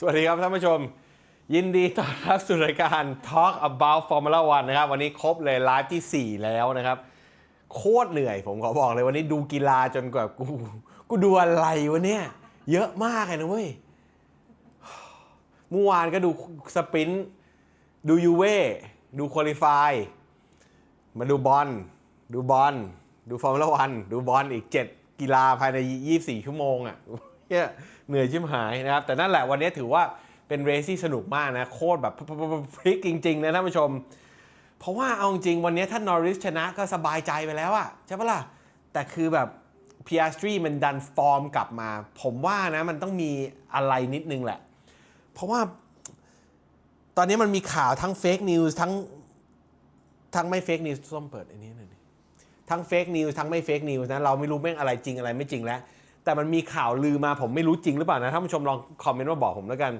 สวัสดีครับท่านผู้ชม ยินดีต้อนรับสู่รายการ Talk About Formula One นะครับ วันนี้ครบเลยไลฟ์ที่ 4 แล้วนะครับ โคตรเหนื่อยผมขอบอกเลยวันนี้ดูกีฬาจนกว่ากูกูดูอะไรวะเนี่ย เยอะมากเลยนะเว้ยเมื่อวานก็ดูสปรินต์ดูยูเว่ดูคุริฟายมาดูบอลดูบอลดูฟอร์มูล่าวันดูบอลอีก 7 กีฬาภายใน 24 ชั่วโมงอะ่ะ เหนื่อยชิมหายนะครับ แต่นั่นแหละวันนี้ถือว่าเป็นเรซี่สนุกมากนะ โคตรแบบพลิกจริง ๆ นะท่านผู้ชม เพราะว่าเอาจริงวันนี้ถ้านอริสชนะก็สบายใจไปแล้วอะใช่ปะล่ะ แต่คือแบบพีอาร์สตรีมันดันฟอร์มกลับมา ผมว่านะมันต้องมีอะไรนิดนึงแหละ เพราะว่าตอนนี้มันมีข่าวทั้งเฟกนิวส์ทั้งทั้งไม่เฟกนิวส์ส้มเปิดอันนี้หน่อยทั้งเฟกนิวส์ทั้งไม่เฟกนิวส์นะเราไม่รู้แม่งอะไรจริงอะไรไม่จริงแล้ว แต่มันมีข่าวลือมาผมไม่รู้จริงหรือเปล่านะท่านผู้ชมลองคอมเมนต์มาบอกผมแล้วกัน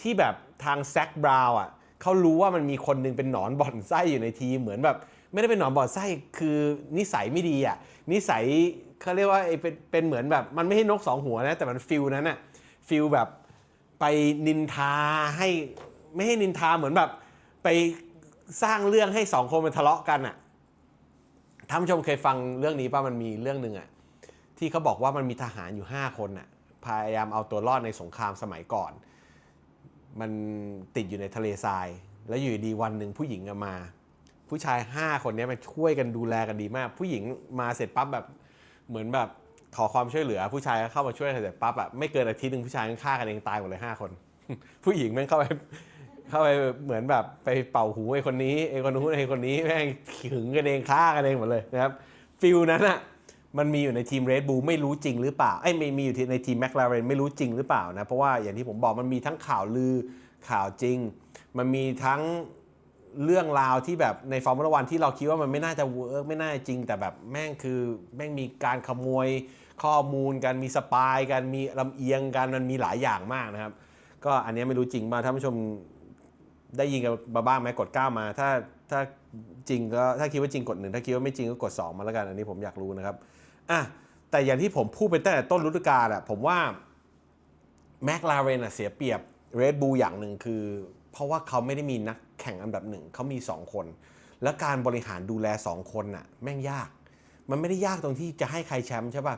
ที่แบบทางแซคบราวน์อะเขารู้ว่ามันมีคนหนึงเป็นหนอนบ่อนไส้อยู่ในทีมเหมือนแบบ ไม่ได้เป็นหนอนบ่อนไส้คือนิสัยไม่ดีอะนิสัยเขาเรียกว่าไอ้เป็นเป็นเหมือนแบบมันไม่ใช่นกสองหัวนะแต่มันฟิลนั้นอะฟิลแบบไปนินทาให้ไม่ให้นินทาเหมือนแบบ ไปสร้างเรื่องให้สองคนมันทะเลาะกันอะท่านผู้ชมเคยฟังเรื่องนี้ป่ะมันมีเรื่องหนึ่งอะ ที่เขาบอกว่ามันมีทหารอยู่ 5 คนอะพยายามเอาตัวรอดในสงครามสมัยก่อน มันติดอยู่ในทะเลทราย แล้วอยู่ดีวันหนึ่งผู้หญิงมา ผู้ชาย 5 คนนี้มันช่วยกันดูแลกันดีมาก ผู้หญิงมาเสร็จปั๊บแบบเหมือนแบบขอความช่วยเหลือ ผู้ชายก็เข้ามาช่วยเสร็จปั๊บอะไม่เกินอาทิตย์หนึ่งผู้ชายก็ฆ่ากันเองตายหมดเลยห้าคน ผู้หญิงแม่งเข้าไปเข้าไปเหมือนแบบไปเป่าหูไอ้คนนี้ไอ้คนนู้นไอ้คนนี้แม่งขึงกันเองฆ่ากันเองหมดเลยนะครับฟิลนั้นอะ มันมีอยู่ในทีมเรดบูไม่รู้จริงหรือเปล่าไอ้ยไม่มีอยู่ในทีมแมคลาเรนไม่รู้จริงหรือเปล่านะ เพราะว่าอย่างที่ผมบอกมันมีทั้งข่าวลือข่าวจริง มันมีทั้งเรื่องราวที่แบบในฟอร์มูล่าวันที่เราคิดว่ามันไม่น่าจะเวิร์กไม่น่าจริง แต่แบบแม่งคือแม่งมีการขโมยข้อมูลกันมีสปายกันมีลำเอียงกันมันมีหลายอย่างมากนะครับ ก็อันนี้ไม่รู้จริงมาท่านผู้ชมได้ยินกันมาบ้างไหมกด9มา ถ้าถ้าจริงก็ถ้าคิดว่าจริงกดหนึ่งถ้าคิดว่าไม่จริงก็กด 2 มาแล้วกัน อันนี้ผมอยากรู้นะครับ อะแต่อย่างที่ผมพูดไปตั้งแต่ต้นฤดูกาลอะผมว่าแมคลาเรนเสียเปรียบเรดบูอย่างหนึ่งคือ เพราะว่าเขาไม่ได้มีนักแข่งอันดับหนึ่งเขามี 2 คน แล้วการบริหารดูแล 2 คนน่ะแม่งยาก มันไม่ได้ยากตรงที่จะให้ใครแชมป์ใช่ป่ะ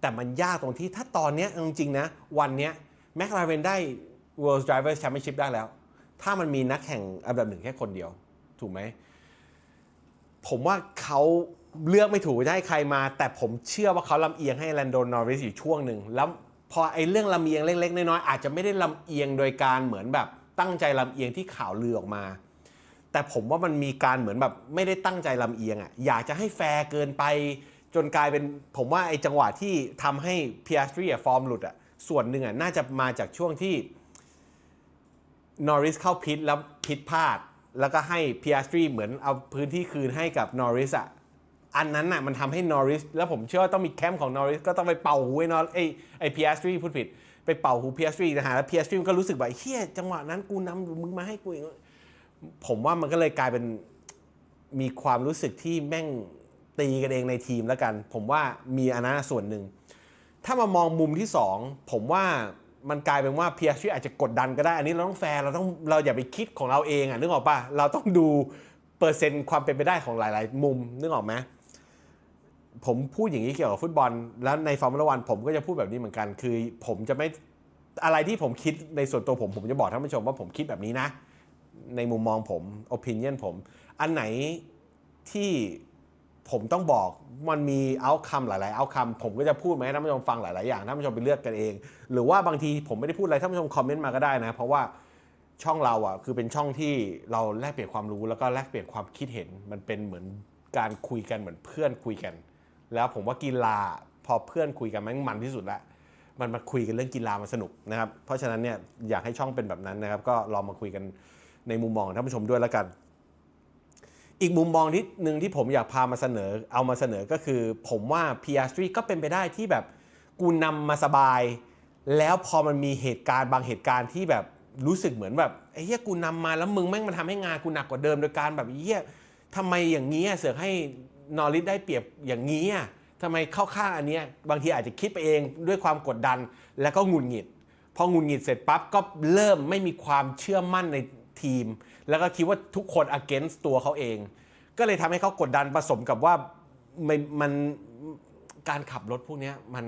แต่มันยากตรงที่ถ้าตอนเนี้ยจริงๆนะ วันเนี้ยแมคลาเรนได้ World Drivers Championship ได้แล้ว ถ้ามันมีนักแข่งอันดับหนึ่งแค่คนเดียว ถูกไหม ผมว่าเขา เลือกไม่ถูกจะให้ใครมา แต่ผมเชื่อว่าเขาลำเอียงให้แลนโดนนอริสอยู่ช่วงหนึ่งแล้วพอไอ้เรื่องลำเอียงเล็กๆน้อยๆอาจจะไม่ได้ลำเอียงโดยการเหมือนแบบตั้งใจลำเอียงที่ข่าวลือออกมา แต่ผมว่ามันมีการเหมือนแบบไม่ได้ตั้งใจลำเอียงอะอยากจะให้แฟร์เกินไป จนกลายเป็นผมว่าไอ้จังหวะที่ทำให้เพียสตรีฟอร์มหลุดอะส่วนหนึ่งอะน่าจะมาจากช่วงที่นอริสเข้าพิษแล้วพิษพลาด แล้วก็ให้พีอาร์สตรีเหมือนเอาพื้นที่คืนให้กับนอริสอะ อันนั้นน่ะมันทำให้นอริสแล้วผมเชื่อว่าต้องมีแคมป์ของนอริสก็ต้องไปเป่าหูไอ้นอไอ้ไอ้พีอสตรีพูดผิด ไปเป่าหูพีอสตรีนะฮะแล้วพีอสตรีก็รู้สึกแบบเฮียจังหวะนั้นกูนำมึงมาให้กูอีกผมว่ามันก็เลยกลายเป็นมีความรู้สึกที่แม่งตีกันเองในทีมแล้วกัน ผมว่ามีอันนั้นส่วนหนึ่ง ถ้ามามองมุมที่ 2 ผมว่ามันกลายเป็นว่าเพียร์อาจจะกดดันก็ได้ อันนี้เราต้องแฟร์เราต้องเราอย่าไปคิดของเราเองอะนึกออกปะเราต้องดูเปอร์เซ็นต์ความเป็นไปได้ของหลาย ๆ มุมนึกออกไหม ผมพูดอย่างนี้เกี่ยวกับฟุตบอล แล้วในฟอร์มูล่าวันผมก็จะพูดแบบนี้เหมือนกัน คือ ผมจะไม่อะไรที่ผมคิดในส่วนตัวผม ผมจะบอกท่านผู้ชมว่าผมคิดแบบนี้นะ ในมุมมองผม opinion ผม อันไหนที่ผมต้องบอกมันมีเอาคำหลายๆเอาคำผมก็จะพูดมาให้ท่านผู้ชมฟังหลายๆอย่างท่านผู้ชมไปเลือกกันเอง หรือว่าบางทีผมไม่ได้พูดอะไรท่านผู้ชมคอมเมนต์มาก็ได้นะ เพราะว่าช่องเราอะคือเป็นช่องที่เราแลกเปลี่ยนความรู้แล้วก็แลกเปลี่ยนความคิดเห็นมันเป็นเหมือนการคุยกันเหมือนเพื่อนคุยกัน แล้วผมว่ากีฬาพอเพื่อนคุยกันมันมันที่สุดละมันมาคุยกันเรื่องกีฬามันสนุกนะครับ เพราะฉะนั้นเนี่ยอยากให้ช่องเป็นแบบนั้นนะครับ ก็ลองมาคุยกันในมุมมองท่านผู้ชมด้วยแล้วกัน อีกมุมมองที่หนึ่งที่ผมอยากพามาเสนอ เอามาเสนอก็คือ ผมว่า p ี r สตรีก็เป็นไปได้ที่แบบกูนำมาสบาย แล้วพอมันมีเหตุการณ์บางเหตุการณ์ที่แบบรู้สึกเหมือนแบบไอ้เหี้ยกูนำมาแล้วมึงแม่งมันทำให้งานกูหนักกว่าเดิมโดยการแบบไอ้เหี้ยทำไมอย่างนี้เสือกให้ นอริสได้เปรียบอย่างนี้อะทำไมเข้าข้างอันเนี้ยบางทีอาจจะคิดไปเองด้วยความกดดันแล้วก็งุดหงิดพองุดหงิดเสร็จปั๊บก็เริ่มไม่มีความเชื่อมั่นในทีม แล้วก็คิดว่าทุกคน against ตัวเขาเอง ก็เลยทำให้เขากดดันผสมกับว่ามันมนการขับรถพวกนี้มัน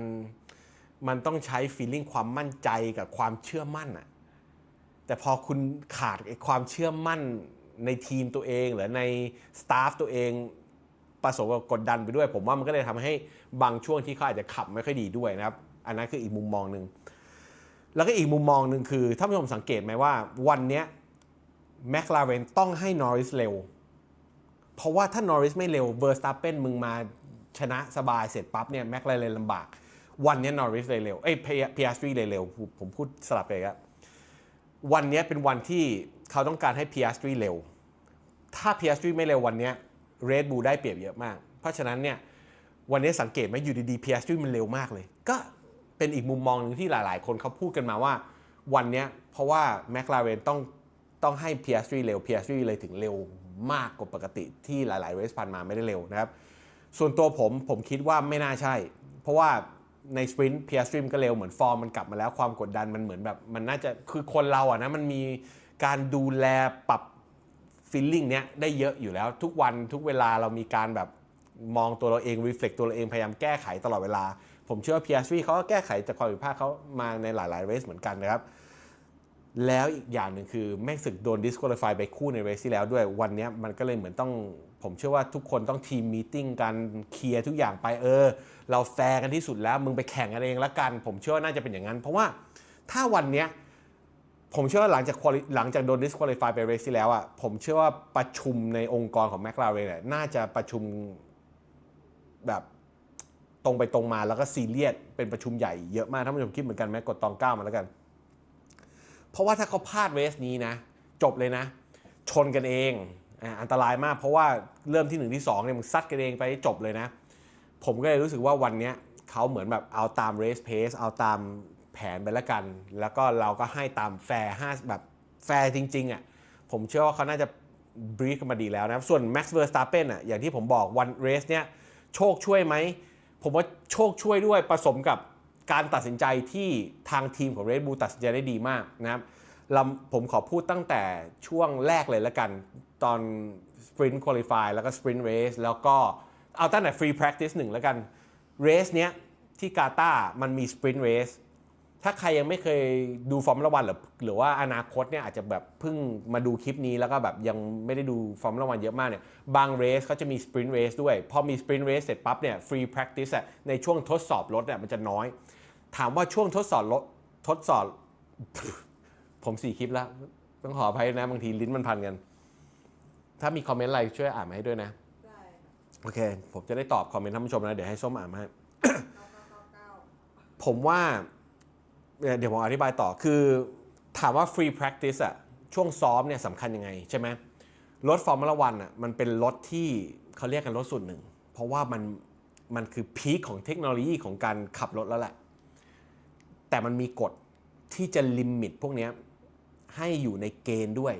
มันต้องใช้ feeling ความมั่นใจกับความเชื่อมั่นอะแต่พอคุณขาดความเชื่อมั่นในทีมตัวเองหรือในสตาฟตัวเอง ผสมกับกดดันไปด้วย ผมว่ามันก็เลยทำให้บางช่วงที่เขาอาจจะขับไม่ค่อยดีด้วยนะครับ อันนั้นคืออีกมุมมองหนึ่งแล้วก็อีกมุมมองหนึ่งคือท่านผู้ชมสังเกตไหมว่าวันนี้แมคลาเรนต้องให้นอริสเร็ว เพราะว่าถ้านอริสไม่เร็วเวอร์สตาเปนมึงมาชนะสบายเสร็จปั๊บเนี่ยแมคลาเรนลำบาก วันนี้นอริสเลยเร็วเอ้ยพีอาร์สตรีเลยเร็วผมพูดสลับไปครับวันนี้เป็นวันที่เขาต้องการให้พีอาร์สตรีเร็ว ถ้าพีอาร์สตรีไม่เร็ววันนี้ เรดบูได้เปรียบเยอะมาก เพราะฉะนั้นเนี่ยวันนี้สังเกตไหมอยู่ดีๆพีอสตรีมันเร็วมากเลย ก็เป็นอีกมุมมองหนึ่งที่หลายๆ คนเขาพูดกันมาว่า วันนี้เพราะว่าแมคลาเรนต้องต้องให้พีอาร์สตรีเร็วพีอาร์สตรีเลยถึงเร็วมากกว่าปกติที่หลายๆเรสพันมาไม่ได้เร็วนะครับ ส่วนตัวผมผมคิดว่าไม่น่าใช่ เพราะว่าในสปรินต์พีอาร์สตรีมก็เร็วเหมือนฟอร์มมันกลับมาแล้วความกดดันมันเหมือนแบบมันน่าจะคือคนเราอะนะมันมีการดูแลปรับ ฟีลลิ่งเนี้ยได้เยอะอยู่แล้ว ทุกวันทุกเวลาเรามีการแบบมองตัวเราเองรีเฟล็กตัวเราเองพยายามแก้ไขตลอดเวลา ผมเชื่อว่า PS3 เขาก็แก้ไขจากความผิดพลาดเขามาในหลายๆเรสเหมือนกันนะครับ แล้วอีกอย่างหนึ่งคือแม่ศึกโดน disqualify ไปคู่ในเรสที่แล้วด้วยวันนี้มันก็เลยเหมือนต้อง ผมเชื่อว่าทุกคนต้องทีมมีติ้งกันเคลียร์ทุกอย่างไปเออ เราแฟร์กันที่สุดแล้วมึงไปแข่งกันเองละกัน ผมเชื่อว่าน่าจะเป็นอย่างนั้น เพราะว่าถ้าวันเนี้ย ผมเชื่อว่าหลังจากหลังจากโดน disqualify ไปเรสที่แล้วอะผมเชื่อว่าประชุมในองค์กรของ m c l a r e n เนี่ยน่าจะประชุมแบบตรงไปตรงมาแล้วก็ซีเรียสเป็นประชุมใหญ่เยอะมากท่านผู้ชมคิดเหมือนกันไหมกดตองเก้ามาแล้วกัน เพราะว่าถ้าเขาพลาดเรสนี้นะ จบเลยนะ ชนกันเองอันตรายมากเพราะว่าเริ่มที่1ที่2เนี่ยมึงซัดกันเองไปจบเลยนะ ผมก็เลยรู้สึกว่าวันนี้เขาเหมือนแบบเอาตาม race pace เอาตาม แผนไปละกัน แล้วก็เราก็ให้ตามแฟร์ห้าแบบแฟร์จริงๆอะผมเชื่อว่าเขาน่าจะบรีฟกันมาดีแล้วนะครับส่วน Max Verstappen อะอย่างที่ผมบอกวันเรสเนี้ยโชคช่วยไหม ผมว่าโชคช่วยด้วยผสมกับการตัดสินใจที่ทางทีมของ Red Bull ตัดสินใจได้ดีมากนะครับผมขอพูดตั้งแต่ช่วงแรกเลยละกัน ตอน Sprint Qualify แล้วก็ Sprint Race แล้วก็เอาตั้งแต่ Free Practice หนึ่งแล้วกันเรสเนี้ยที่กาตาร์มันมี Sprint Race ถ้าใครยังไม่เคยดูฟอร์มูล่าวันหรือหรือว่าอนาคตเนี่ยอาจจะแบบเพิ่งมาดูคลิปนี้แล้วก็แบบยังไม่ได้ดูฟอร์มูล่าวันเยอะมากเนี่ยบางเรสเขาจะมีสปรินต์เรสด้วย พอมีสปรินต์เรสเสร็จปั๊บเนี่ยฟรี practice อะในช่วงทดสอบรถเนี่ยมันจะน้อย ถามว่าช่วงทดสอบรถทดสอบ ผมสี่คลิปแล้ว ต้องขออภัยนะ บางทีลิ้นมันพันกัน ถ้ามีคอมเมนต์อะไรช่วยอ่านมาให้ด้วยนะได้ค่ะโอเค ผมจะได้ตอบคอมเมนต์ท่านผู้ชมนะ เดี๋ยวให้ส้มอ่านมาให้เก้าเก้าเก้าเก้าผมว่า เดี๋ยวผมอธิบายต่อคือ ถามว่า free practice อะช่วงซ้อมเนี่ยสำคัญยังไงใช่ไหมรถฟอร์มูล่าวันอะมันเป็นรถที่เขาเรียกกันรถส่วนหนึ่ง เพราะว่ามันมันคือพีคของเทคโนโลยีของการขับรถแล้วแหละ แต่มันมีกฎที่จะลิมิตพวกนี้ให้อยู่ในเกณฑ์ด้วย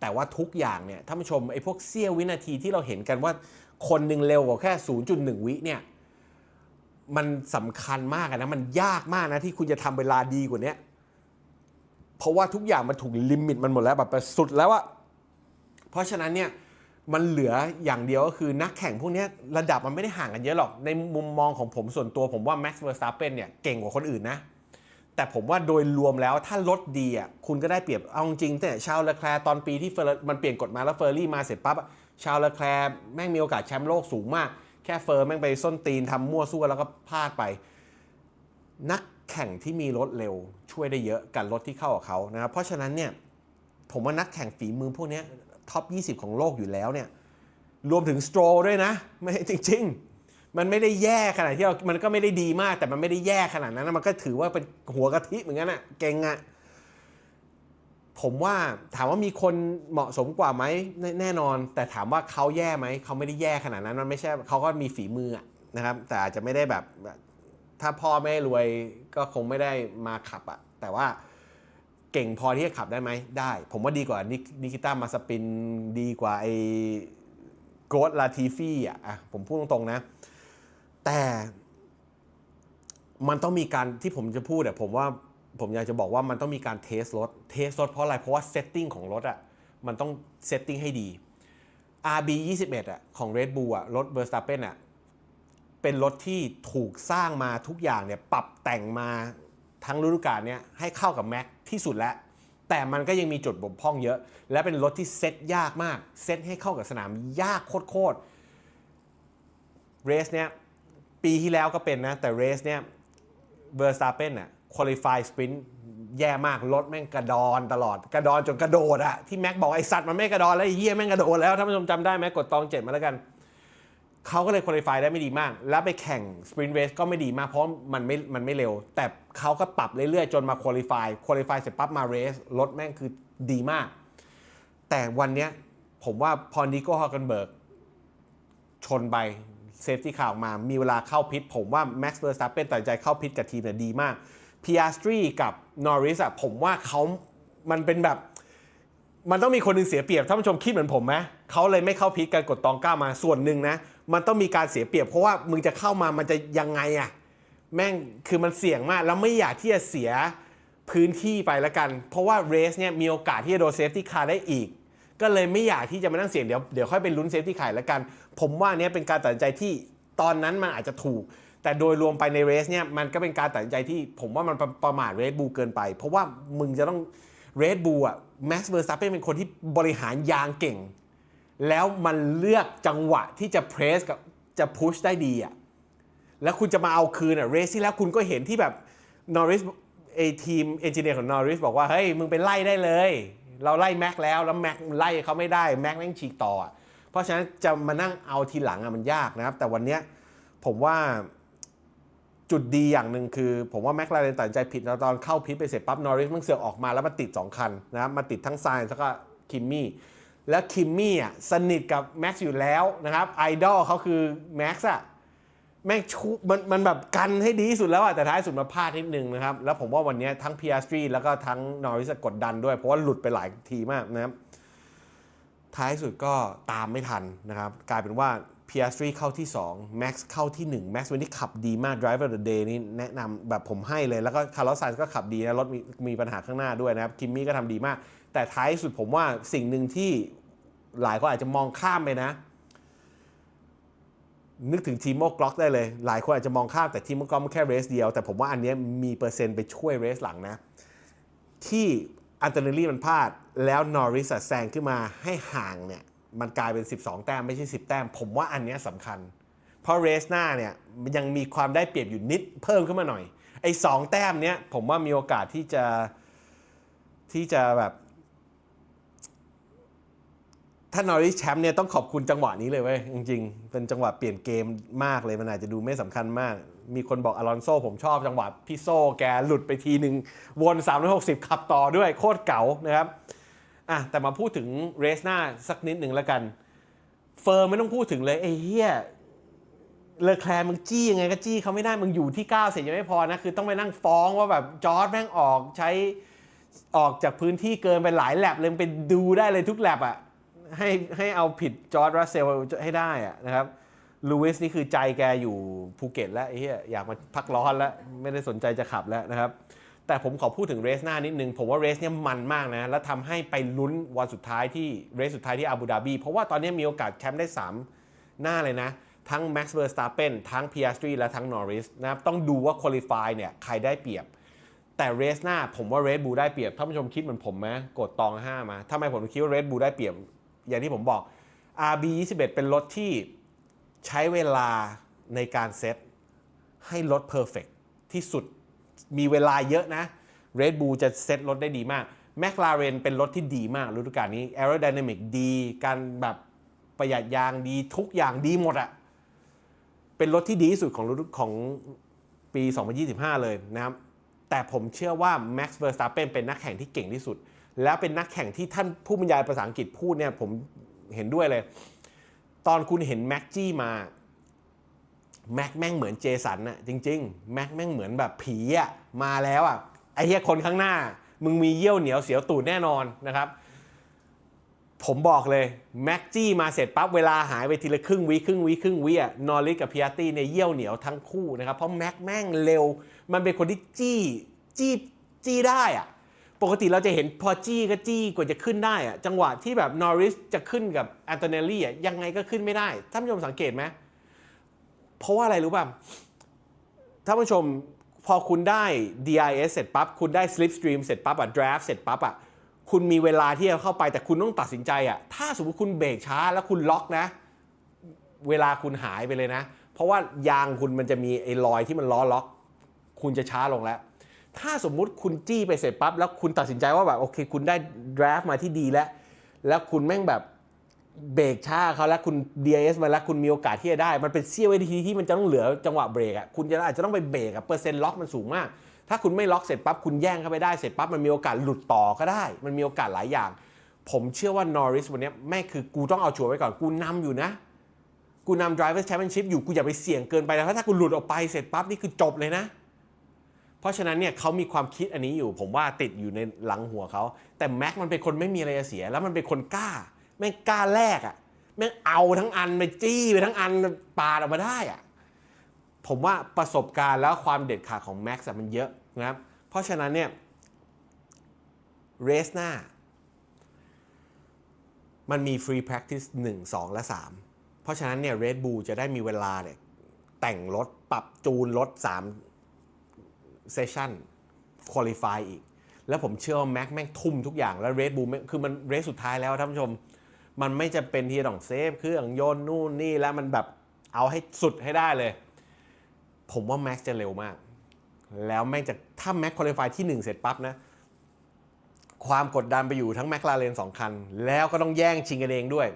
แต่ว่าทุกอย่างเนี่ยท่านผู้ชมไอ้พวกเสี้ยววินาทีที่เราเห็นกันว่า คนหนึ่งเร็วกว่าแค่ 0.1 วิเนี่ย มันสำคัญมากนะ มันยากมากนะที่คุณจะทำเวลาดีกว่าเนี้ยเพราะว่าทุกอย่างมันถูกลิมิตมันหมดแล้วแบบสุดแล้วอะเพราะฉะนั้นเนี่ยมันเหลืออย่างเดียวก็คือนักแข่งพวกนี้ระดับมันไม่ได้ห่างกันเยอะหรอก ในมุมมองของผมส่วนตัวผมว่า Max Verstappen เนี่ยเก่งกว่าคนอื่นนะ แต่ผมว่าโดยรวมแล้วถ้ารถดีอะคุณก็ได้เปรียบเอาจริงแต่ชาวเลแคลร์ตอนปีที่มันเปลี่ยนกฎมาแล้วเฟอร์รี่มาเสร็จปั๊บชาวเลแคลร์แม่งมีโอกาสแชมป์โลกสูงมาก แค่เฟอร์แม่งไปส้นตีนทำมั่วซั่วแล้วก็พลาดไป นักแข่งที่มีรถเร็วช่วยได้เยอะกับรถที่เข้ากับเขานะครับเพราะฉะนั้นเนี่ยผมว่านักแข่งฝีมือพวกนี้ท็อป 20 ของโลกอยู่แล้วเนี่ยรวมถึงสโตรด้วยนะ ไม่จริง ๆ มันไม่ได้แย่ขนาดที่เรา มันก็ไม่ได้ดีมาก แต่มันไม่ได้แย่ขนาดนั้น มันก็ถือว่าเป็นหัวกะทิเหมือนกันอะเก่งอะ ผมว่าถามว่ามีคนเหมาะสมกว่าไหมแน่นอน แต่ถามว่าเขาแย่ไหมเขาไม่ได้แย่ขนาดนั้นมันไม่ใช่เขาก็มีฝีมือนะครับ แต่อาจจะไม่ได้แบบ ถ้าพ่อแม่รวยก็คงไม่ได้มาขับอะแต่ว่าเก่งพอที่จะขับได้ไหมได้ ผมว่าดีกว่านิกิต้ามาสปินดีกว่าไอ้โกดลาทีฟี่อะอะผมพูดตรงๆนะ แต่มันต้องมีการที่ผมจะพูดอะผมว่า ผมอยากจะบอกว่ามันต้องมีการเทสรถเทสรถเพราะอะไร เพราะว่าเซตติ้งของรถอะมันต้องเซตติ้งให้ดี RB 21อะของ Red Bull อะรถ Verstappen อะเป็นรถที่ถูกสร้างมาทุกอย่างเนี่ยปรับแต่งมาทั้งฤดูกาลเนี่ยให้เข้ากับแม็กที่สุดแล้ว แต่มันก็ยังมีจุดบกพร่องเยอะ และเป็นรถที่เซตยากมาก เซตให้เข้ากับสนามยากโคตรๆเรสเนี่ยปีที่แล้วก็เป็นนะ แต่เรสเนี่ยเวอร์สตาเปนอะ คุริฟายสปรินต์แย่มากรถแม่งกระดอนตลอดกระดอนจนกระโดดอะที่แม็กบอกไอสัตว์มันไม่กระดอนแล้วไอ้เฮียแม่งกระโดดแล้วท่านผู้ชมจำได้ไหมกดตองเจ็ดมาแล้วกันเขาก็เลยคุริฟายได้ไม่ดีมาก แล้วไปแข่งสปรินต์เรสก็ไม่ดีมากเพราะมันไม่มันไม่เร็ว แต่เขาก็ปรับเรื่อยๆ จนมาคุริฟายคุริฟายเสร็จปั๊บมาเรสรถแม่งคือดีมาก แต่วันเนี้ยผมว่าพอนิโก้ฮอกเกนเบิร์กชนไปเซฟตี้ข่าวมามีเวลาเข้าพิษผมว่าแม็กซ์เ r อร์สต p เปนตัดใจเข้าพิษกับทีมเนี่ยดีมาก พีอาสตรีกับนอริสอะผมว่าเขามันเป็นแบบ มันต้องมีคนหนึงเสียเปรียบท่านผู้ชมคิดเหมือนผมไหมเขาเลยไม่เข้าพิษกันกดตองก้ามาส่วนหนึ่งนะ มันต้องมีการเสียเปรียบ เพราะว่ามึงจะเข้ามามันจะยังไงอะแม่งคือมันเสี่ยงมาก แล้วไม่อยากที่จะเสียพื้นที่ไปล้วกัน เพราะว่าเรสเนี่ยมีโอกาสที่จะโดนเซฟตี้คาร์ได้อีก ก็เลยไม่อยากที่จะมานั่งเสี่ยงเดี๋ยวเดี๋ยวค่อยไปลุ้นเซฟตี้ขายล้วกัน ผมว่าเนี้ยเป็นการตัดใจที่ตอนนั้นมันอาจจะถูก แต่โดยรวมไปในเรสเนี่ยมันก็เป็นการตัดใจที่ผมว่ามันประประมาทเรดบูเกินไป เพราะว่ามึงจะต้องเรดบูอะแม็กซ์เวอร์ซัปเป็นคนที่บริหารยางเก่ง แล้วมันเลือกจังหวะที่จะเพรสกับจะพุชได้ดีอะแล้วคุณจะมาเอาคืนอะเรสที่แล้วคุณก็เห็นที่แบบนอริสไอทีมเอนจิเนียร์ของนอริสบอกว่า เฮ้ย มึงไปไล่ได้เลย เราไล่แม็กแล้ว แล้วแม็กไล่เขาไม่ได้แม็กแม่งฉีกต่อ เพราะฉะนั้นจะมานั่งเอาทีหลังอะมันยากนะครับ แต่วันเนี้ยผมว่า จุดดีอย่างหนึ่งคือ ผมว่าแม็กลาเรนตัดใจผิดแล้วตอนเข้าพิษไปเสร็จปั๊บนอริสมันเสือกออกมาแล้วมาติด 2 คันนะครับมาติดทั้งไซน์แล้วก็คิมมี่แล้วคิมมี่อะสนิทกับแม็กซ์อยู่แล้วนะครับไอดอลเขาคือแม็กซ์อะแม่งชุมันมันแบบกันให้ดีที่สุดแล้วอะแต่ท้ายสุดมาพลาดนิดนึงนะครับ แล้วผมว่าวันนี้ทั้งพีอาร์สตรีแล้วก็ทั้งนอริสกดดันด้วย เพราะว่าหลุดไปหลายทีมากนะครับ ท้ายสุดก็ตามไม่ทันนะครับ กลายเป็นว่า พีอสตรีเข้าที่2 Max เข้าที่ 1 Max วันนี้ขับดีมาก Driver of the Day นี่แนะนำแบบผมให้เลย แล้วก็คาร์ลอสไซน์ก็ขับดีนะ รถมีมีปัญหาข้างหน้าด้วยนะครับ คิมมี่ก็ทำดีมาก แต่ท้ายสุดผมว่าสิ่งหนึ่งที่หลายคนอาจจะมองข้ามไปนะ นึกถึงทีมโมกล็อกได้เลย หลายคนอาจจะมองข้ามแต่ทีมโมกล็อกมันแค่เรสเดียว แต่ผมว่าอันนี้มีเปอร์เซ็นต์ไปช่วยเรสหลังนะ ที่อันเตอร์ลี่มันพลาดแล้วนอริสแซงขึ้นมาให้ห่างเนี่ย มันกลายเป็น 12 แต้มไม่ใช่ 10 แต้ม ผมว่าอันนี้สำคัญ เพราะเรสหน้าเนี่ยยังมีความได้เปรียบอยู่นิดเพิ่มขึ้นมาหน่อย ไอ้สองแต้มเนี้ยผมว่ามีโอกาสที่จะที่จะแบบถ้านอริสแชมป์เนี่ยต้องขอบคุณจังหวะนี้เลยเว้ยจริงๆ เป็นจังหวะเปลี่ยนเกมมากเลยมันอาจจะดูไม่สำคัญมาก มีคนบอกอลอนโซผมชอบจังหวะพี่โซแกหลุดไปทีหนึ่งวน 360 ขับต่อด้วยโคตรเก๋านะครับ อะแต่มาพูดถึงเรสหน้าสักนิดหนึ่งแล้วกัน เฟอร์ไม่ต้องพูดถึงเลยไอ้เหี้ยเลอแคลร์มึงจี้ยังไงก็จี้เขาไม่ได้มึงอยู่ที่ 9 เสร็จยังไม่พอนะ คือต้องไปนั่งฟ้องว่าแบบจอร์ดแม่งออกใช้ออกจากพื้นที่เกินไปหลายแลบเลยไปดูได้เลยทุกแลบอะให้ให้เอาผิดจอร์ดรัสเซลให้ได้อะนะครับลูวิสนี่คือใจแกอยู่ภูเก็ตแล้วไอ้เหี้ยอยากมาพักร้อนแล้ว ไม่ได้สนใจจะขับแล้วนะครับ แต่ผมขอพูดถึงเรสหน้านิดนึง ผมว่าเรสเนี่ยมันมากนะ แล้วทำให้ไปลุ้นวันสุดท้ายที่เรสสุดท้ายที่อาบูดาบีเพราะว่าตอนนี้มีโอกาสแชมป์ได้ 3 หน้าเลยนะ ทั้ง Max Verstappen ทั้ง Piastri และทั้ง Norris นะครับต้องดูว่า Qualify เนี่ยใครได้เปรียบ แต่เรสหน้าผมว่า Red Bull ได้เปรียบท่านผู้ชมคิดเหมือนผมไหมกดตอง 5 มาทำไมผมคิดว่า Red Bull ได้เปรียบ อย่างที่ผมบอก RB 21 เป็นรถที่ใช้เวลาในการเซตให้รถเพอร์เฟกที่สุด มีเวลาเยอะนะ Red Bull จะเซตรถได้ดีมาก McLaren เป็นรถที่ดีมากฤดูกาลนี้ Aerodynamic ดี การแบบประหยัดยางดีทุกอย่างดีหมดอะเป็นรถที่ดีที่สุดของฤดูของปี 2025 เลยนะครับ แต่ผมเชื่อว่า Max Verstappen เป็นนักแข่งที่เก่งที่สุด แล้วเป็นนักแข่งที่ท่านผู้บรรยายภาษาอังกฤษพูดเนี่ยผมเห็นด้วยเลย ตอนคุณเห็นแม็กจี้มา แม็กแม่งเหมือนเจสันน่ะจริง ๆ แม็กแม่งเหมือนแบบผีอะมาแล้วอะไอ้เหี้ยคนข้างหน้า มึงมีเยี่ยวเหนียวเสียวตูดแน่นอนนะครับ ผมบอกเลยแม็กจี้มาเสร็จปั๊บเวลาหายไปทีละครึ่งวิครึ่งวิครึ่งวิอะนอริสกับพิอาตี้ในยเยี่ยวเหนียวทั้งคู่นะครับเพราะแม็กแม่งเร็ว มันเป็นคนที่จี้จี้จี้ได้อะปกติเราจะเห็นพอจี้ก็จี้กว่าจะขึ้นได้อะจังหวะที่แบบนอริสจะขึ้นกับแอนโตเนลลี่อะยังไงก็ขึ้นไม่ได้ท่านผู้ชมสังเกตไหม เพราะว่าอะไรรู้ป่ะท่านผู้ชมพอคุณได้ DIS เสร็จปั๊บ คุณได้ Slipstream เสร็จปั๊บอะ Draft เสร็จปั๊บอะคุณมีเวลาที่จะเข้าไปแต่คุณต้องตัดสินใจอะถ้าสมมติคุณเบรกช้าแล้วคุณล็อกนะ เวลาคุณหายไปเลยนะ เพราะว่ายางคุณมันจะมีไอ้รอยที่มันล้อล็อก คุณจะช้าลงแล้ว ถ้าสมมุติคุณจี้ไปเสร็จปั๊บแล้วคุณตัดสินใจว่าแบบโอเค คุณได้ draft มาที่ดีแล้ว แล้วคุณแม่งแบบ เบรกช้าเขาแล้วคุณ DIS มาแล้วคุณมีโอกาสที่จะได้ มันเป็นเสี้ยววิธีที่มันจะต้องเหลือจังหวะเบรกอะคุณจะอาจจะต้องไปเบรกอะเปอร์เซ็นต์ล็อกมันสูงมาก ถ้าคุณไม่ล็อกเสร็จปั๊บคุณแย่งเข้าไปได้เสร็จปั๊บมันมีโอกาสหลุดต่อก็ได้ มันมีโอกาสหลายอย่าง ผมเชื่อว่านอริสวันนี้แม่คือกูต้องเอาชัวร์ไว้ก่อนกูนำอยู่นะ กูนำ Driver Championship อยู่กูอย่าไปเสี่ยงเกินไปนะเพราะถ้ากูหลุดออกไปเสร็จปั๊บนี่คือจบเลยนะเพราะฉะนั้นเนี่ยเขามีความคิดอันนี้อยู่ ผมว่าติดอยู่ในหลังหัวเขา แต่แม็กมันเป็นคนไม่มีอะไรเสีย แล้วมันเป็นคนกล้า ม่งกล้าแลกอะแม่งเอาทั้งอันไปจี้ไปทั้งอันปาดออกมาได้อะผมว่าประสบการณ์แล้วความเด็ดขาดของแม็กซ์มันเยอะนะครับ เพราะฉะนั้นเนี่ยเรสหน้า มันมี free practice 1 2 และ 3 เพราะฉะนั้นเนี่ย Red Bull จะได้มีเวลาเนี่ยแต่งรถปรับจูนรถ3 session qualify อีก แล้วผมเชื่อว่าแม็กแม่งทุ่มทุกอย่างแล้ว Red Bull แม่งคือมันเรสสุดท้ายแล้วท่านผู้ชม มันไม่จะเป็นที่ต้องเซฟเครื่องยนต์นู่นนี่แล้วมันแบบเอาให้สุดให้ได้เลย ผมว่าแม็กจะเร็วมาก แล้วแม่งจะถ้าแม็กคุริฟายที่ 1 เสร็จปั๊บนะ ความกดดันไปอยู่ทั้งแมคลาเรนสองคัน แล้วก็ต้องแย่งชิงกันเองด้วย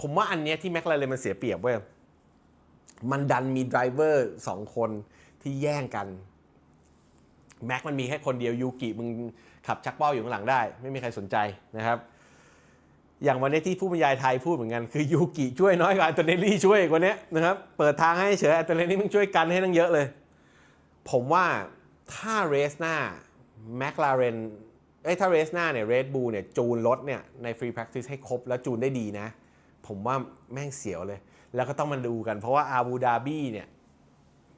ผมว่าอันเนี้ยที่แมคลาเรนมันเสียเปรียบเว้ยมันดันมีไดรเวอร์สองคนที่แย่งกันแม็กมันมีแค่คนเดียวยูกิมึงขับชักเป้าอยู่ข้างหลังได้ ไม่มีใครสนใจนะครับ อย่างวันนี้ที่ผู้บรรยายไทยพูดเหมือนกันคือยูกิช่วยน้อยกว่าอันโตเนลลี่ช่วยกว่านี้นะครับเปิดทางให้เฉยอันโตเนลลี่มึงช่วยกันให้ตั้งเยอะเลย ผมว่าถ้าเรสหน้าแมคลาเรนเอ้ยถ้าเรสหน้าเนี่ยเรดบูลเนี่ยจูนรถเนี่ยในฟรี r พค i c e ให้ครบแล้วจูนได้ดีนะ ผมว่าแม่งเสียวเลย แล้วก็ต้องมาดูกันเพราะว่าอาบูดาบีเนี่ย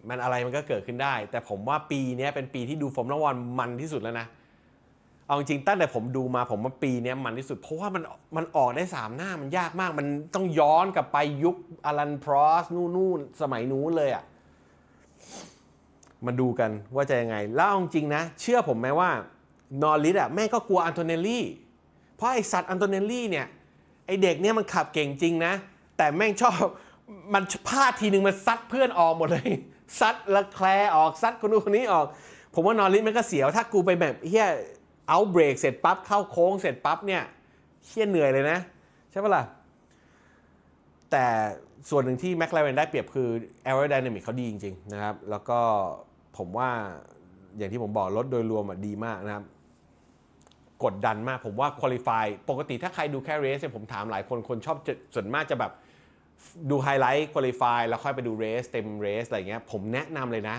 มันอะไรมันก็เกิดขึ้นได้ แต่ผมว่าปีนี้เป็นปีที่ดูฟอร์มละวันมันที่สุดแล้วนะ เอาจริงตั้งแต่ผมดูมาผมว่าปีนี้มันที่สุด เพราะว่ามันมันออกได้สามหน้ามันยากมาก มันต้องย้อนกลับไปยุคอลันพรอสนู่นๆสมัยนู้นเลยอะ่ะมาดูกันว่าจะยังไง แล้วเอาจริงนะ เชื่อผมไหมว่านอริสอะแม่ก็กลัวอันโตเนลลี่ เพราะไอสัตว์อันโตเนลลี่เนี่ยไอเด็กเนี่ยมันขับเก่งจริงนะ แต่แม่งชอบมันพลาดทีหนึ่งมันซัดเพื่อนออกหมดเลย ซัดละแคลออกซัดคนนู้นคนนี้ออก ผมว่านอริสมันก็เสียวถ้ากูไปแบบเฮีย เอาเบรกเสร็จปั๊บเข้าโค้งเสร็จปั๊บเนี่ยเฮียเหนื่อยเลยนะ ใช่ปะล่ะ แต่ส่วนหนึ่งที่แม c ลาเรนได้เปรียบคือ aerodynamic เขาดีจริง ๆ นะครับ แล้วก็ผมว่าอย่างที่ผมบอกรถโดยรวมอะดีมากนะครับ กดดันมากผมว่าคุริฟายปกติถ้าใครดูแค่เรสเนี่ยผมถามหลายคนคนชอบส่วนมากจะแบบดูไฮไลท์คุริฟายแล้วค่อยไปดูเรสเต็มเรสอะไรเงี้ยผมแนะนำเลยนะ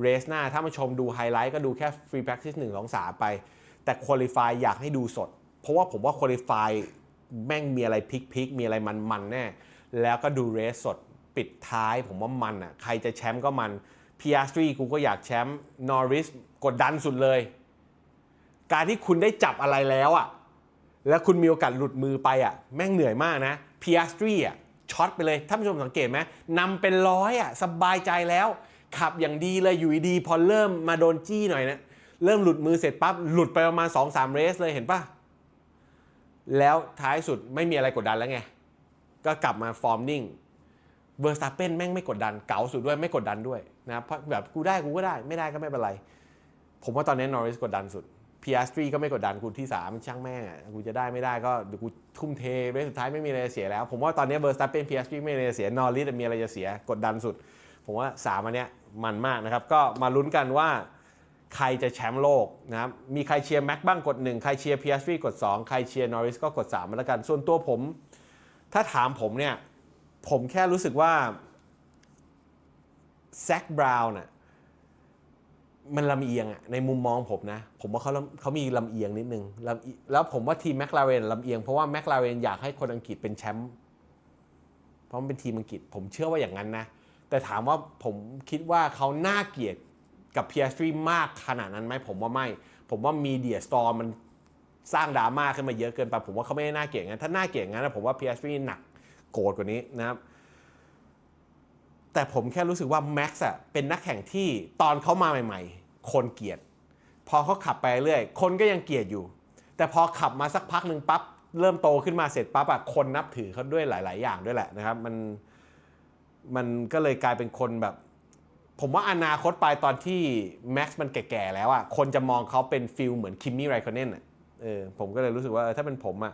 เรสหน้าถ้ามาชมดูไฮไลท์ก็ดูแค่ฟรี practice 1 2 3 ไป แต่คุริฟายอยากให้ดูสด เพราะว่าผมว่าคุริฟายแม่งมีอะไรพลิกๆ มีอะไรมันๆแน่ แล้วก็ดูเรสสดปิดท้ายผมว่ามันอะใครจะแชมป์ก็มันพีอาร์สตรีกูก็อยากแชมป์นอริสกดดันสุดเลย การที่คุณได้จับอะไรแล้วอะแล้วคุณมีโอกาสหลุดมือไปอะแม่งเหนื่อยมากนะพีอาร์สตรีอะช็อตไปเลยท่านผู้ชมสังเกตไหมนำเป็นร้อยอะสบายใจแล้ว ขับอย่างดีเลยอยู่ดีพอเริ่มมาโดนจี้หน่อยนะ เริ่มหลุดมือเสร็จปั๊บหลุดไปประมาณ 2-3 เรสเลยเห็นปะแล้วท้ายสุดไม่มีอะไรกดดันแล้วไง ก็กลับมาฟอร์มนิ่งเบอร์สตาเปนแม่งไม่กดดันเก๋าสุดด้วยไม่กดดันด้วยนะเพราะแบบกูได้กูก็ได้ไม่ได้ก็ไม่เป็นไร ผมว่าตอนนี้นอริสกดดันสุดพีอาร์สตรีก็ไม่กดดันกูที่สามช่างแม่งอะกูจะได้ไม่ได้ก็เดี๋ยวกูทุ่มเทเรสสุดท้ายไม่มีอะไรเสียแล้ว ผมว่าตอนนี้เบอร์สตาเปนพีอาร์สตรีไม่มีอะไรเสียนอริสมีอะไรจะเสียกดดันสุด ผมว่าสามอันเนี้ยมันมากนะครับ ก็มาลุ้นกันว่า ใครจะแชมป์โลกนะครับ มีใครเชียร์แม็กบ้างกด 1 ใครเชียร์พีอสตรีกด 2 ใครเชียร์นอริสก็กด 3 มาแล้วกัน ส่วนตัวผม ถ้าถามผมเนี่ย ผมแค่รู้สึกว่าแซคบราวน์น่ะมันลำเอียงอะในมุมมองผมนะ ผมว่าเขาเขามีลำเอียงนิดนึงแล้วผมว่าทีมแมคลาเรนลำเอียงเพราะว่าแมคลาเรนอยากให้คนอังกฤษเป็นแชมป์เพราะมันเป็นทีมอังกฤษ ผมเชื่อว่าอย่างนั้นนะ แต่ถามว่าผมคิดว่าเขาน่าเกลียด กับพีอาร์สตรีมากขนาดนั้นไหมผมว่าไม่ผมผมว่ามีเดียสตอร์มันสร้างดราม่าขึ้นมาเยอะเกินไป ผมว่าเขาไม่ได้น่าเกลียดงั้นถ้าน่าเกลียดงั้นนะผมว่า PS3 หนักโกรธกว่านี้นะครับแต่ผมแค่รู้สึกว่าแม็กซ์อะเป็นนักแข่งที่ตอนเขามาใหม่ ๆ คนเกลียด พอเขาขับไปเรื่อยคนก็ยังเกลียดอยู่ แต่พอขับมาสักพักหนึ่งปั๊บเริ่มโตขึ้นมาเสร็จปั๊บอะคนนับถือเขาด้วยหลาย ๆ อย่างด้วยแหละนะครับ มันมันก็เลยกลายเป็นคนแบบ ผมว่าอนาคตไปตอนที่แม็กซ์มันแก่ๆแล้วอะคนจะมองเขาเป็นฟิลเหมือนคิมมี่ไรคอนเนนอะเออผมก็เลยรู้สึกว่าถ้าเป็นผมอะ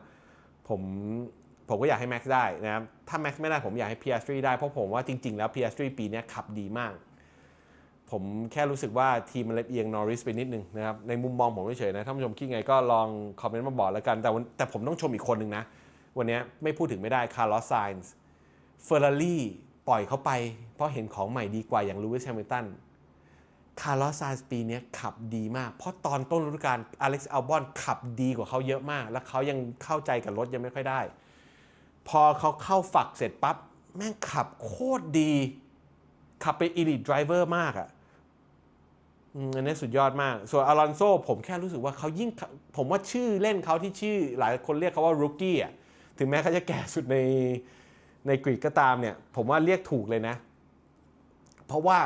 ผมผมก็อยากให้แม็กซ์ได้นะครับถ้าแม็กซ์ไม่ได้ผมอยากให้ PS3 ได้ เพราะผมว่าจริง ๆ แล้ว PS3 ปีนี้ขับดีมาก ผมแค่รู้สึกว่าทีมมันเล็บเอียงนอริสไปนิดนึงนะครับในมุมมองผมเฉยๆนะท่านผู้ชมคิดไงก็ลองคอมเมนต์มาบอกแล้วกัน แต่แต่ผมต้องชมอีกคนหนึ่งนะ วันนี้ไม่พูดถึงไม่ได้คาร์ลอสไซน์ส์เฟอร์รารี่ ปล่อยเขาไป เพราะเห็นของใหม่ดีกว่าอย่างลูวิสแฮมิลตันคาร์ลอสไซน์ส์ปีนี้ขับดีมาก เพราะตอนต้นฤดูกาลอเล็กซ์อัลบอนขับดีกว่าเขาเยอะมาก แล้วเขายังเข้าใจกับรถยังไม่ค่อยได้ พอเขาเข้าฝักเสร็จปั๊บแม่งขับโคตรดี ขับเป็น elite driver มากอะ่ะอันนี้สุดยอดมาก ส่วนอลอนโซผมแค่รู้สึกว่าเขายิ่งผมว่าชื่อเล่นเขาที่ชื่อหลายคนเรียกเขาว่า rookie อะถึงแม้เขาจะแก่สุดใน ในกรีกก็ตามเนี่ยผมว่าเรียกถูกเลยนะ เพราะว่า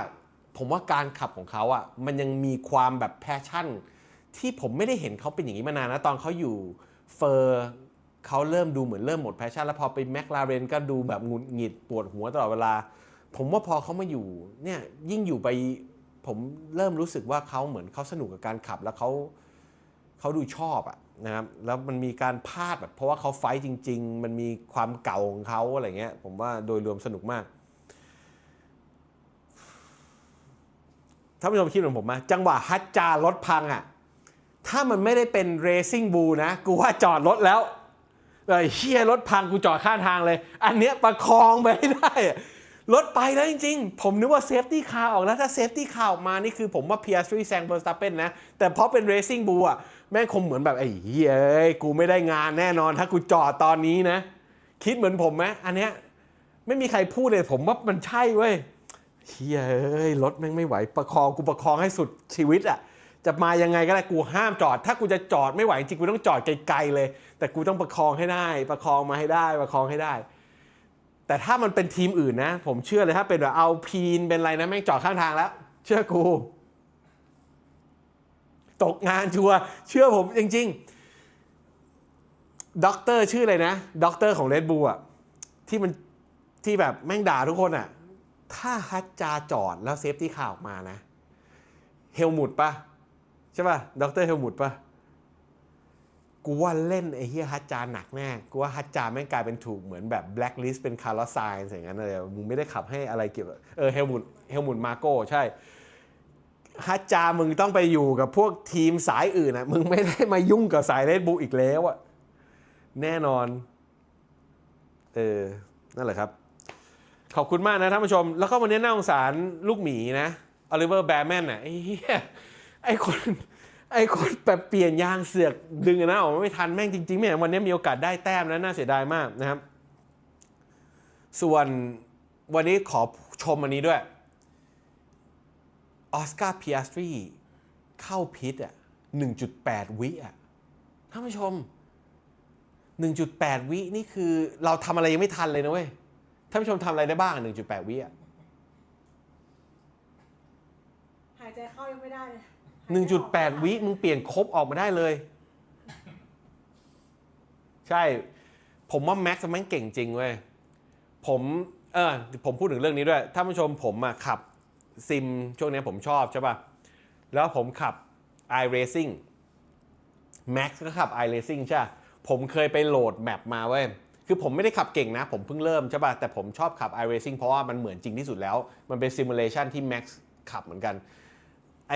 ผมว่าการขับของเขาอะ่ะมันยังมีความแบบแพชชั่น ที่ผมไม่ได้เห็นเขาเป็นอย่างนี้มานานนะตอนเขาอยู่เฟอร์เขาเริ่มดูเหมือนเริ่มหมดแพชชั่นแล้วพอไปแมคลาเรนก็ดูแบบงุดหงิดปวดหัวตลอดเวลา ผมว่าพอเขามาอยู่เนี่ยยิ่งอยู่ไปผมเริ่มรู้สึกว่าเขาเหมือนเขาสนุกกับการขับแล้วเขาเขาดูชอบอะ นะครับแล้วมันมีการพลาดแบบเพราะว่าเขาไฟท์จริง ๆ มันมีความเก่าของเขาอะไรเงี้ยผมว่าโดยรวมสนุกมากท่านผู้ชมคิดเหมือนผมไหมจังหวะฮัจจารถพังอะถ้ามันไม่ได้เป็นเรซิ่งบูนะ กูว่าจอดรถแล้วเฮียรถพังกูจอดข้างทางเลย อันเนี้ยประคองไปได้อะ รถไปแล้วจริงๆ ผมนึกว่าเซฟตี้คาร์ออกแล้ว ถ้าเซฟตี้คาร์ออกมา นี่คือผมว่า PS3 แซงเ e อร์สต p เ e นนะ แต่เพราะเป็นเรซิ่งบูอะแม่งคงเหมือนแบบ ไอ้เฮ้ย กูไม่ได้งานแน่นอน ถ้ากูจอดตอนนี้นะ คิดเหมือนผมไหมอันเนี้ยไม่มีใครพูดเลยผมว่ามันใช่เว้ยเฮ้ยรถแม่งไม่ไหวประคองกูประคองให้สุดชีวิตอะจะมายังไงก็ได้กูห้ามจอด ถ้ากูจะจอดไม่ไหวจริงกูต้องจอดไกลๆเลย แต่กูต้องประคองให้ได้ ประคองมาให้ได้ประคองให้ได้ แต่ถ้ามันเป็นทีมอื่นนะ ผมเชื่อเลยถ้าเป็นแบบเอาพีนเป็นอะไรนะแม่งจอดข้างทางแล้ว เชื่อกู ตกงานชัวเชื่อผมจริง ๆด็อกเตอร์ชื่ออะไรนะด็อกเตอร์ของเลดบูอะที่มันที่แบบแม่งด่าทุกคนอะ ถ้าฮัตจาจอดแล้วเซฟตี้คาร์ออกมานะ เฮลมุดปะใช่ปะด็อกเตอร์เฮลมุดปะ กูว่าเล่นไอ้เฮียฮัตจาหนักแน่กูว่าฮัตจาแม่งกลายเป็นถูกเหมือนแบบแบล็คลิสต์เป็นคาร์ลไซน์อย่างนั้นเลยมึงไม่ได้ขับให้อะไรเกี่ยวเออเฮลมุดเฮลมุดมาโก้ใช่ฮัตจามึงต้องไปอยู่กับพวกทีมสายอื่นอะมึงไม่ได้มายุ่งกับสายเลดบูอีกแล้วอะแน่นอนเออนั่นแหละครับ ขอบคุณมากนะท่านผู้ชม แล้วก็วันนี้น่าสงสารลูกหมีนะอลิเวอร์แบร์แมนอะไอ้เหี้ยไอ้คน ไอ้คนแบบเปลี่ยนยางเสือกดึงนะออกมาไม่ทันแม่งจริงๆแม่งวันนี้มีโอกาสได้แต้มนะน่าเสียดายมากนะครับ ส่วนวันนี้ขอชมอันนี้ด้วยออสการ์พิอาสตรีเข้าพิษอะ1.8 วิอะท่านผู้ชม 1.8 วินี่คือเราทำอะไรยังไม่ทันเลยนะเว้ยท่านผู้ชมทำอะไรได้บ้าง 1.8 วิอะหายใจเข้ายังไม่ได้เลย 1.8 วิมึงเปลี่ยนครบออกมาได้เลย ใช่ ผมว่าแม็กซ์ม่งเก่งจริงเว้ย ผมเออผมพูดถึงเรื่องนี้ด้วยท่านผู้ชมผมอะขับซิมช่วงนี้ผมชอบใช่ป่ะ แล้วผมขับ iRacing Max ก็ขับ iRacing ใช่ ผมเคยไปโหลดแมปมาเว้ย คือผมไม่ได้ขับเก่งนะ ผมเพิ่งเริ่มใช่ป่ะ แต่ผมชอบขับ iRacing เพราะว่ามันเหมือนจริงที่สุดแล้ว มันเป็นซิมูเลชันที่ Max ขับเหมือนกัน ไอ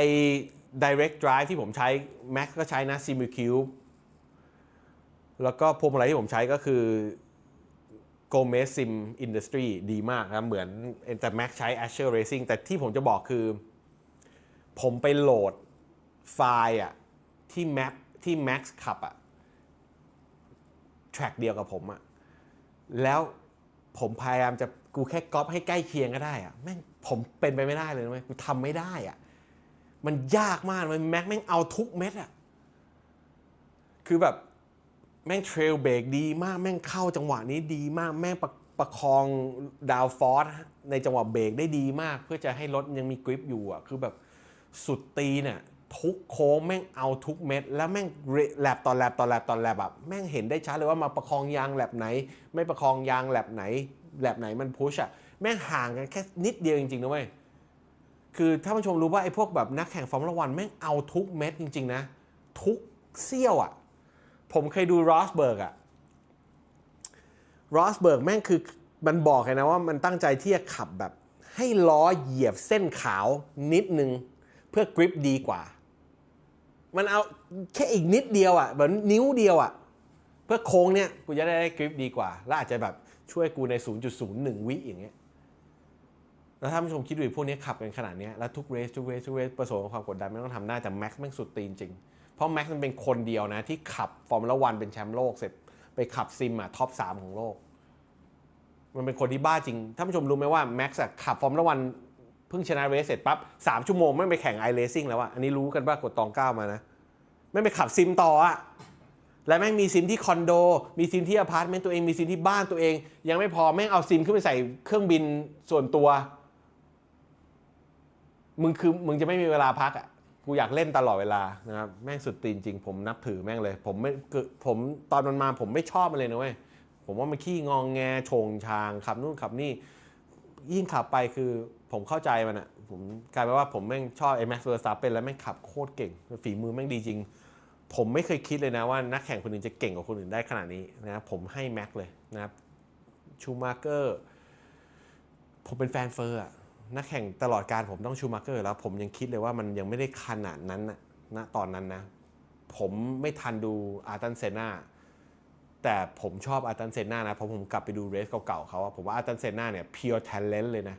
direct drive ที่ผมใช้ Max ก็ใช้นะ SimuCube แล้วก็พวงมาลัยที่ผมใช้ก็คือ Gomez Sim Industry ดีมากครับเหมือนแต่ Max ใช้ Azure Racing แต่ที่ผมจะบอกคือ ผมไปโหลดไฟล์อะที่ Map ที่ Max ขับอะ track เดียวกับผมอะแล้วผมพยายามจะกูแค่ก๊อปให้ใกล้เคียงก็ได้อะแม่งผมเป็นไปไม่ได้เลยนะเว้ยกูทำไม่ได้อะ มันยากมากเลยแม็กแม่งเอาทุกเม็ดอะคือแบบแม่งเทรลเบรกดีมากแม่งเข้าจังหวะนี้ดีมากแม่งประประคองดาวฟอร์สในจังหวะเบรกได้ดีมาก เพื่อจะให้รถยังมีกริปอยู่อะคือแบบสุดตีเนี่ยทุกโค้งแม่งเอาทุกเม็ด แล้วแม่งแลบต่อแลบต่อแลบต่อแลบแบบแม่งเห็นได้ชัดเลยว่ามาประคองยางแลบไหน ไม่ประคองยางแลบไหนแลบไหนมันพุชอะแม่งห่างกันแค่นิดเดียวจริงๆนะเว้ย คือถ้าผู้ชมรู้ว่าไอ้พวกแบบนักแข่งฟอร์มูล่าวันแม่งเอาทุกเม็ดจริง ๆ นะ ทุกเสี้ยวอะ่ะ ผมเคยดูรอสเบิร์กอะรอสเบิร์กแม่งคือมันบอกเลยนะว่ามันตั้งใจที่จะขับแบบ ให้ล้อเหยียบเส้นขาวนิดนึง เพื่อกริปดีกว่า มันเอาแค่อีกนิดเดียวอะ่ะเหมือนนิ้วเดียวอะ่ะ เพื่อโค้งเนี่ยกูจะได้กริปดีกว่า แล้วอาจจะแบบช่วยกูใน 0.01 วิอย่างเงี้ย แล้วถ้าผู้ชมคิดดูพวกนี้ขับกันขนาดนี้แล้วทุกเรสทุกเรสทุกเรสประสบความกดดันไม่ต้องทำได้แต่แม็กซ์แม่งสุดตีนจริง เพราะแม็กซ์มันเป็นคนเดียวนะ ที่ขับฟอร์มูล่าวันเป็นแชมป์โลกเสร็จไปขับซิมอะท็อปสามของโลก มันเป็นคนที่บ้าจริงถ้าผู้ชมรู้ไหมว่าแม็กซ์ขับฟอร์มูล่าวันเพิ่งชนะเรสเสร็จปั๊บสามชั่วโมงไม่ไปแข่งไอเรซิ่งแล้วอะอันนี้รู้กันว่ากดตองเก้ามานะไม่ไปขับซิมต่ออะและแม่งมีซิมที่คอนโด มีซิมที่อพาร์ตเมนต์ตัวเองมีซิมที่บ้านตัวเอง ยังไม่พอแม่งเอาซิมขึ้นไปใส่เครื่องบินส่วนตัว มึงคือมึงจะไม่มีเวลาพักอะกูอยากเล่นตลอดเวลานะครับแม่งสุดตีนจริง ผมนับถือแม่งเลย ผมไม่ผมตอนมันมาผมไม่ชอบมันเลยนะเว้ยผมว่ามันขี้งองแงโฉงชางขับนู่นขับนี่ยิ่งขับไปคือผมเข้าใจมันอะผมกลายเป็นว่าผมแม่งชอบไอ้แม็กซ์เวอร์สตัปเป็นแล้วแม่งขับโคตรเก่ง ฝีมือแม่งดีจริง ผมไม่เคยคิดเลยนะว่านักแข่งคนอื่นจะเก่งกว่าคนอื่นได้ขนาดนี้นะผมให้แม็กเลยนะครับชูมาเกอร์ผมเป็นแฟนเฟอร์อะ นักแข่งตลอดการผมต้องชูมาเกอร์แล้ว ผมยังคิดเลยว่ามันยังไม่ได้ขนาดนั้นนะณตอนนั้นนะ ผมไม่ทันดูอาร์ตันเซนาแต่ผมชอบอาร์ตันเซนานะเพราะผมกลับไปดูเรสเก่าๆเขาผมว่าอาร์ตันเซนาเนี่ย pure talent เลยนะ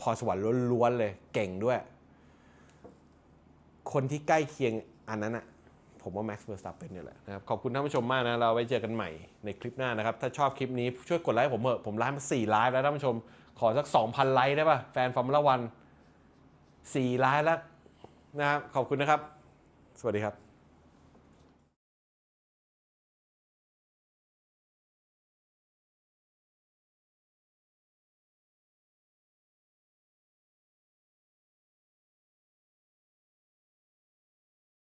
พอสวรรค์ล้วนๆเลยเก่งด้วย คนที่ใกล้เคียงอันนั้นอะผมว่าแม็กซ์เวอร์สตัปเป็นเนี่ยแหละนะครับขอบคุณท่านผู้ชมมากนะ เราไว้เจอกันใหม่ในคลิปหน้านะครับ ถ้าชอบคลิปนี้ช่วยกดไลค์ผมเถอะผมไลฟ์มา4ไลฟ์แล้วท่านผู้ชม ขอสัก 2,000 ไลค์ได้ป่ะ แฟนฟอร์มูล่าวัน4ไลฟ์แล้วนะครับขอบคุณนะครับ สวัสดีครับ